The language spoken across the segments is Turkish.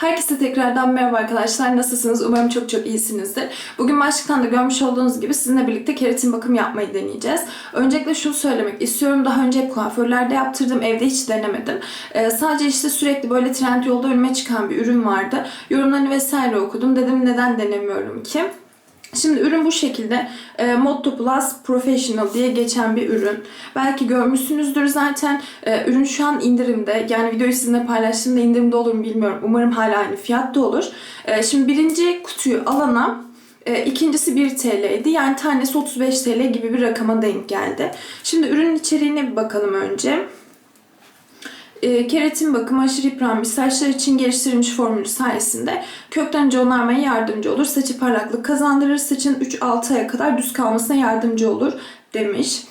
Herkese tekrardan merhaba arkadaşlar. Nasılsınız? Umarım çok çok iyisinizdir. Bugün başlıktan da görmüş olduğunuz gibi sizinle birlikte keratin bakım yapmayı deneyeceğiz. Öncelikle şunu söylemek istiyorum. Daha önce hep kuaförlerde yaptırdım. Evde hiç denemedim. Ee, sadece işte sürekli böyle trend yolda önüme çıkan bir ürün vardı. Yorumlarını vesaire okudum. Dedim neden denemiyorum ki? Şimdi ürün bu şekilde e, Motto Plus Professional diye geçen bir ürün. Belki görmüşsünüzdür zaten. E, ürün şu an indirimde. Yani videoyu sizinle paylaştığımda indirimde olur mu bilmiyorum. Umarım hala aynı fiyatta olur. E, şimdi birinci kutuyu alana e, ikincisi 1 TL'ydi. Yani tanesi 35 TL gibi bir rakama denk geldi. Şimdi ürünün içeriğine bir bakalım önce. E, keratin bakımı aşırı yıpranmış saçlar için geliştirilmiş formülü sayesinde kökten onarmaya yardımcı olur. Saçı parlaklık kazandırır. Saçın 3-6 aya kadar düz kalmasına yardımcı olur demiş.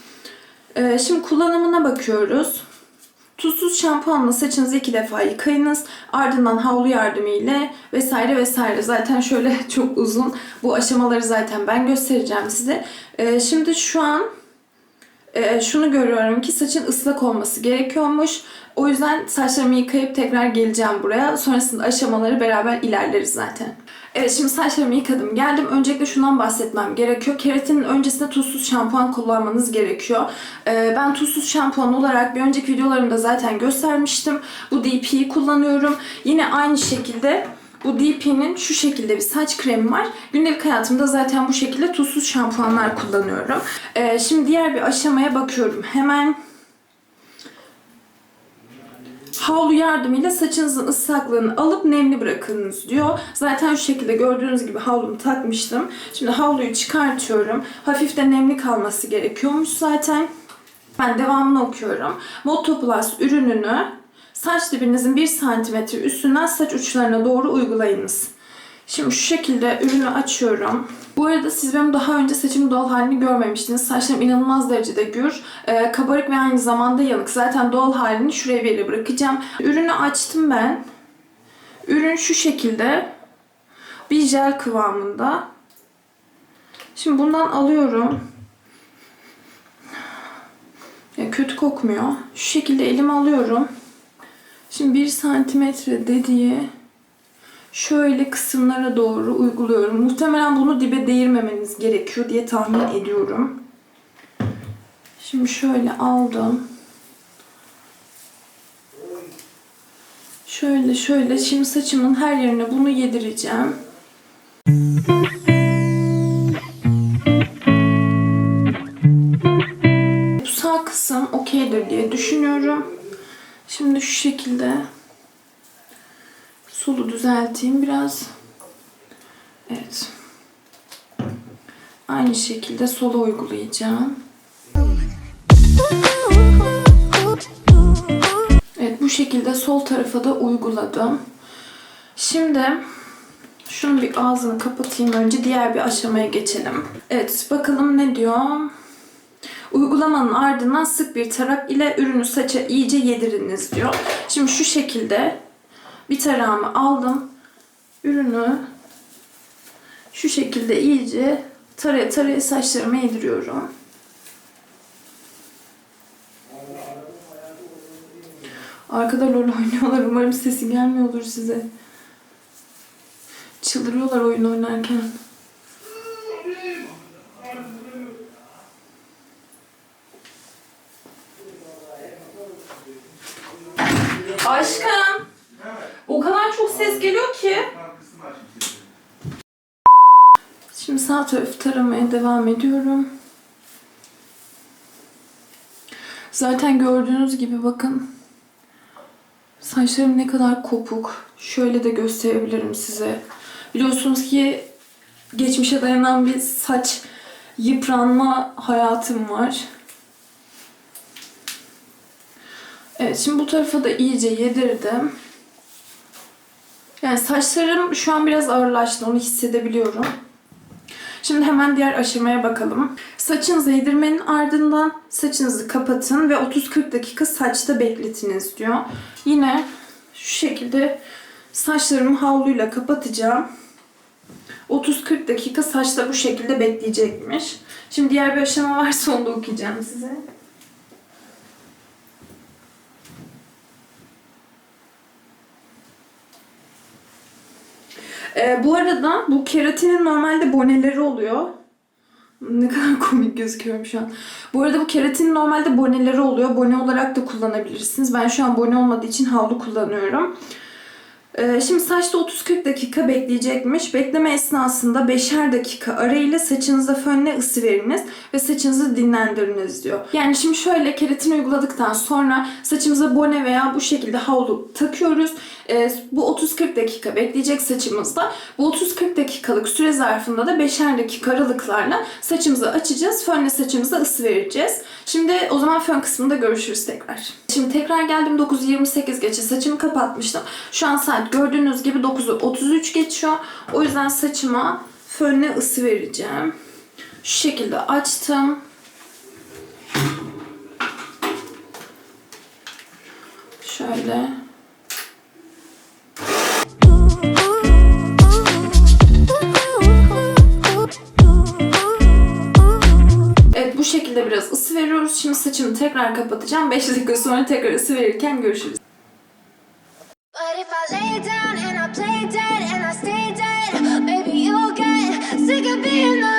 E, şimdi kullanımına bakıyoruz. Tuzsuz şampuanla saçınızı iki defa yıkayınız. Ardından havlu yardımıyla vesaire vesaire. Zaten şöyle çok uzun. Bu aşamaları zaten ben göstereceğim size. E, şimdi şu an e, şunu görüyorum ki saçın ıslak olması gerekiyormuş. O yüzden saçlarımı yıkayıp tekrar geleceğim buraya. Sonrasında aşamaları beraber ilerleriz zaten. Evet şimdi saçlarımı yıkadım. Geldim. Öncelikle şundan bahsetmem gerekiyor. Keratinin öncesinde tuzsuz şampuan kullanmanız gerekiyor. Ee, ben tuzsuz şampuan olarak bir önceki videolarımda zaten göstermiştim. Bu DP'yi kullanıyorum. Yine aynı şekilde bu DP'nin şu şekilde bir saç kremi var. Gündelik hayatımda zaten bu şekilde tuzsuz şampuanlar kullanıyorum. Ee, şimdi diğer bir aşamaya bakıyorum. Hemen havlu yardımıyla saçınızın ıslaklığını alıp nemli bırakınız diyor. Zaten şu şekilde gördüğünüz gibi havlumu takmıştım. Şimdi havluyu çıkartıyorum. Hafif de nemli kalması gerekiyormuş zaten. Ben devamını okuyorum. Motto Plus ürününü saç dibinizin 1 cm üstünden saç uçlarına doğru uygulayınız. Şimdi şu şekilde ürünü açıyorum. Bu arada siz benim daha önce saçımın doğal halini görmemiştiniz. Saçlarım inanılmaz derecede gür, e, kabarık ve aynı zamanda yanık. Zaten doğal halini şuraya bir yere bırakacağım. Ürünü açtım ben. Ürün şu şekilde bir jel kıvamında. Şimdi bundan alıyorum. Ya kötü kokmuyor. Şu şekilde elime alıyorum. Şimdi 1 santimetre dediği şöyle kısımlara doğru uyguluyorum. Muhtemelen bunu dibe değirmemeniz gerekiyor diye tahmin ediyorum. Şimdi şöyle aldım. Şöyle şöyle şimdi saçımın her yerine bunu yedireceğim. Bu sağ kısım okeydir diye düşünüyorum. Şimdi şu şekilde solu düzelteyim biraz. Evet. Aynı şekilde sola uygulayacağım. Evet bu şekilde sol tarafa da uyguladım. Şimdi şunun bir ağzını kapatayım önce diğer bir aşamaya geçelim. Evet bakalım ne diyor. Uygulamanın ardından sık bir tarak ile ürünü saça iyice yediriniz diyor. Şimdi şu şekilde bir tarağımı aldım. Ürünü şu şekilde iyice taraya taraya saçlarıma yediriyorum. Arkada rol oynuyorlar. Umarım sesi gelmiyordur size. Çıldırıyorlar oyun oynarken. Aşkım. O kadar çok ses geliyor ki. Şimdi sağ tarafı taramaya devam ediyorum. Zaten gördüğünüz gibi bakın. Saçlarım ne kadar kopuk. Şöyle de gösterebilirim size. Biliyorsunuz ki geçmişe dayanan bir saç yıpranma hayatım var. Evet şimdi bu tarafa da iyice yedirdim. Yani saçlarım şu an biraz ağırlaştı onu hissedebiliyorum. Şimdi hemen diğer aşamaya bakalım. Saçınızı yedirmenin ardından saçınızı kapatın ve 30-40 dakika saçta bekletiniz diyor. Yine şu şekilde saçlarımı havluyla kapatacağım. 30-40 dakika saçta bu şekilde bekleyecekmiş. Şimdi diğer bir aşama varsa onu da okuyacağım size. Ee, bu arada bu keratinin normalde boneleri oluyor. Ne kadar komik gözüküyorum şu an. Bu arada bu keratinin normalde boneleri oluyor. Bone olarak da kullanabilirsiniz. Ben şu an bone olmadığı için havlu kullanıyorum. Ee, şimdi saçta 30-40 dakika bekleyecekmiş. Bekleme esnasında 5'er dakika arayla saçınıza fönle ısı veriniz ve saçınızı dinlendiriniz diyor. Yani şimdi şöyle keratin uyguladıktan sonra saçımıza bone veya bu şekilde havlu takıyoruz. Ee, bu 30-40 dakika bekleyecek saçımızda. Bu 30-40 dakikalık süre zarfında da 5'er dakika aralıklarla saçımızı açacağız. Fönle saçımıza ısı vereceğiz. Şimdi o zaman fön kısmında görüşürüz tekrar. Şimdi tekrar geldim 9.28 geçe saçımı kapatmıştım. Şu an saat gördüğünüz gibi 9'u 33 geçiyor. O yüzden saçıma fönle ısı vereceğim. Şu şekilde açtım. Şöyle. Isı veriyoruz. Şimdi saçımı tekrar kapatacağım. 5 dakika sonra tekrar ısı verirken görüşürüz. But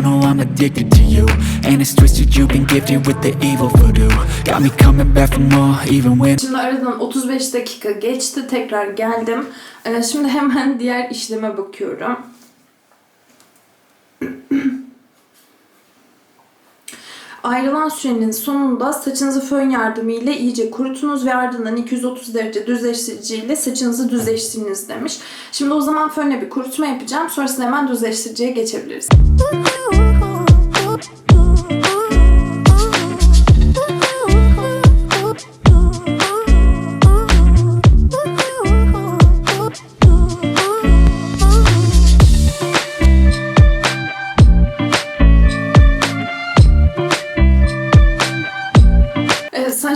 Know I'm addicted to you. And it's twisted, you've been gifted with the evil voodoo. Got me coming back for more, even when. Şimdi aradan 35 dakika geçti. Tekrar geldim. Ee, Şimdi hemen diğer işleme bakıyorum. Ayrılan sürenin sonunda saçınızı fön yardımıyla iyice kurutunuz ve ardından 230 derece düzleştiriciyle saçınızı düzleştiriniz demiş. Şimdi o zaman fönle bir kurutma yapacağım. Sonrasında hemen düzleştiriciye geçebiliriz.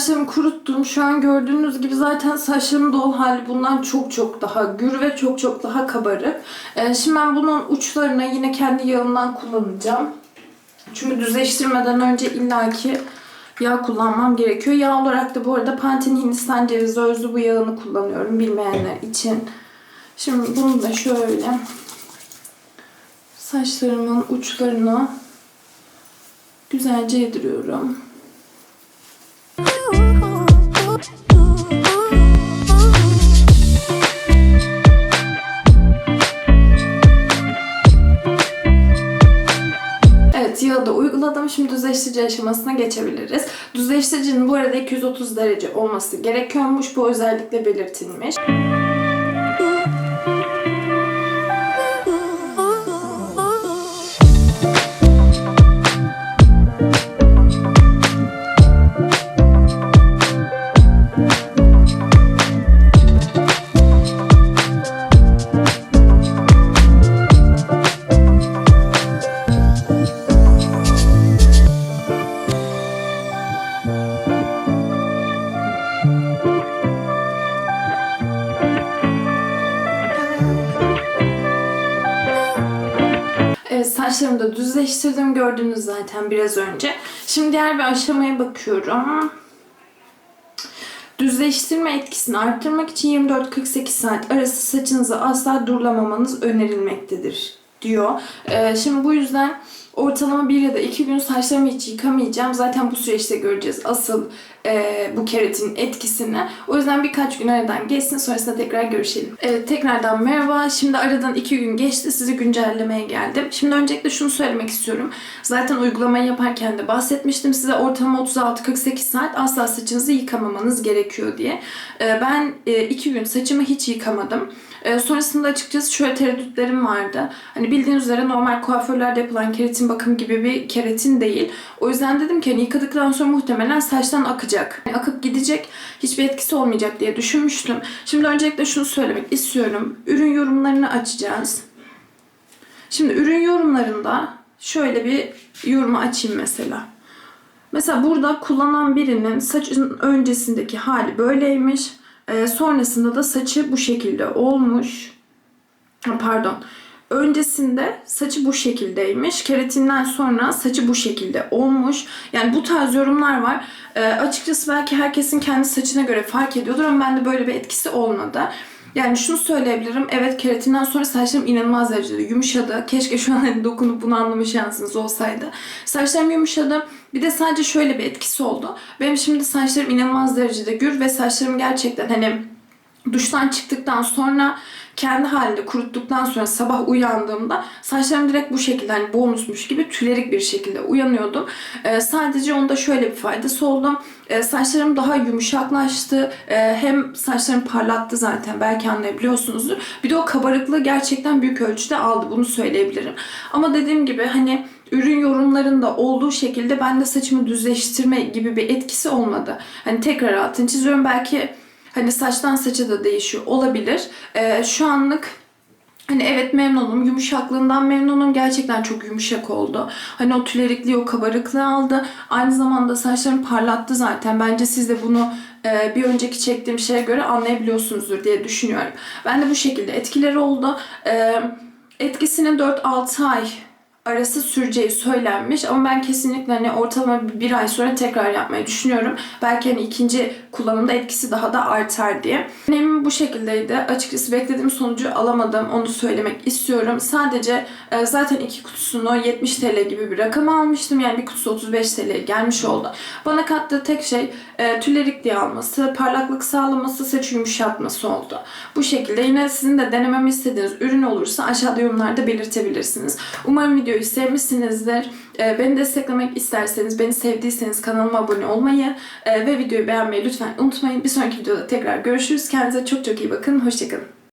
Saçlarımı kuruttum. Şu an gördüğünüz gibi zaten saçlarımın doğal hali bundan çok çok daha gür ve çok çok daha kabarık. Ee, şimdi ben bunun uçlarına yine kendi yağımdan kullanacağım. Çünkü düzleştirmeden önce illaki yağ kullanmam gerekiyor. Yağ olarak da bu arada Pantene Hindistan cevizi özlü bu yağını kullanıyorum bilmeyenler için. Şimdi bunu da şöyle saçlarımın uçlarına güzelce yediriyorum. Da uyguladım. Şimdi düzleştirici aşamasına geçebiliriz. Düzleştiricinin bu arada 230 derece olması gerekiyormuş. Bu özellikle belirtilmiş. Evet, düzleştirdim. Gördünüz zaten biraz önce. Şimdi diğer bir aşamaya bakıyorum. Düzleştirme etkisini arttırmak için 24-48 saat arası saçınızı asla durulamamanız önerilmektedir diyor. Ee, şimdi bu yüzden ortalama bir ya da iki gün saçlarımı hiç yıkamayacağım. Zaten bu süreçte göreceğiz asıl e, bu keratin etkisini. O yüzden birkaç gün aradan geçsin sonrasında tekrar görüşelim. Evet tekrardan merhaba. Şimdi aradan iki gün geçti. Sizi güncellemeye geldim. Şimdi öncelikle şunu söylemek istiyorum. Zaten uygulamayı yaparken de bahsetmiştim size ortalama 36-48 saat asla saçınızı yıkamamanız gerekiyor diye. E, ben e, iki gün saçımı hiç yıkamadım. E, sonrasında açıkçası şöyle tereddütlerim vardı. Hani bildiğiniz üzere normal kuaförlerde yapılan keratin bakım gibi bir keratin değil. O yüzden dedim ki hani yıkadıktan sonra muhtemelen saçtan akacak. Yani akıp gidecek, hiçbir etkisi olmayacak diye düşünmüştüm. Şimdi öncelikle şunu söylemek istiyorum. Ürün yorumlarını açacağız. Şimdi ürün yorumlarında şöyle bir yorumu açayım mesela. Mesela burada kullanan birinin saçın öncesindeki hali böyleymiş. Ee, sonrasında da saçı bu şekilde olmuş. Pardon. Öncesinde saçı bu şekildeymiş. Keratinden sonra saçı bu şekilde olmuş. Yani bu tarz yorumlar var. Ee, açıkçası belki herkesin kendi saçına göre fark ediyordur ama bende böyle bir etkisi olmadı. Yani şunu söyleyebilirim. Evet keratinden sonra saçlarım inanılmaz derecede yumuşadı. Keşke şu an hani dokunup bunu anlama şansınız olsaydı. Saçlarım yumuşadı. Bir de sadece şöyle bir etkisi oldu. Benim şimdi saçlarım inanılmaz derecede gür ve saçlarım gerçekten hani duştan çıktıktan sonra kendi halinde kuruttuktan sonra sabah uyandığımda saçlarım direkt bu şekilde hani bonusmuş gibi tülerik bir şekilde uyanıyordum. Ee, sadece onda şöyle bir faydası oldu. Ee, saçlarım daha yumuşaklaştı. Ee, hem saçlarım parlattı zaten belki anlayabiliyorsunuzdur. Bir de o kabarıklığı gerçekten büyük ölçüde aldı bunu söyleyebilirim. Ama dediğim gibi hani ürün yorumlarında olduğu şekilde ben de saçımı düzleştirme gibi bir etkisi olmadı. Hani tekrar altını çiziyorum belki Hani saçtan saça da değişiyor olabilir. Ee, şu anlık Hani evet memnunum. Yumuşaklığından memnunum. Gerçekten çok yumuşak oldu. Hani o tülerikliği, o kabarıklığı aldı. Aynı zamanda saçlarımı parlattı zaten. Bence siz de bunu e, bir önceki çektiğim şeye göre anlayabiliyorsunuzdur diye düşünüyorum. Ben de bu şekilde etkileri oldu. E, etkisinin 4-6 ay arası süreceği söylenmiş ama ben kesinlikle hani ortalama bir- ay sonra tekrar yapmayı düşünüyorum. Belki hani ikinci kullanımda etkisi daha da artar diye. Denemim bu şekildeydi. Açıkçası beklediğim sonucu alamadım. Onu söylemek istiyorum. Sadece e, zaten iki kutusunu 70 TL gibi bir rakam almıştım. Yani bir kutusu 35 TL'ye gelmiş oldu. Bana kattığı tek şey e, tülerikliği alması, parlaklık sağlaması, saç yumuşatması oldu. Bu şekilde yine sizin de denememi istediğiniz ürün olursa aşağıda yorumlarda belirtebilirsiniz. Umarım videoyu sevmişsinizdir. E, beni desteklemek isterseniz, beni sevdiyseniz kanalıma abone olmayı e, ve videoyu beğenmeyi lütfen unutmayın. Bir sonraki videoda tekrar görüşürüz. Kendinize çok çok iyi bakın. Hoşçakalın.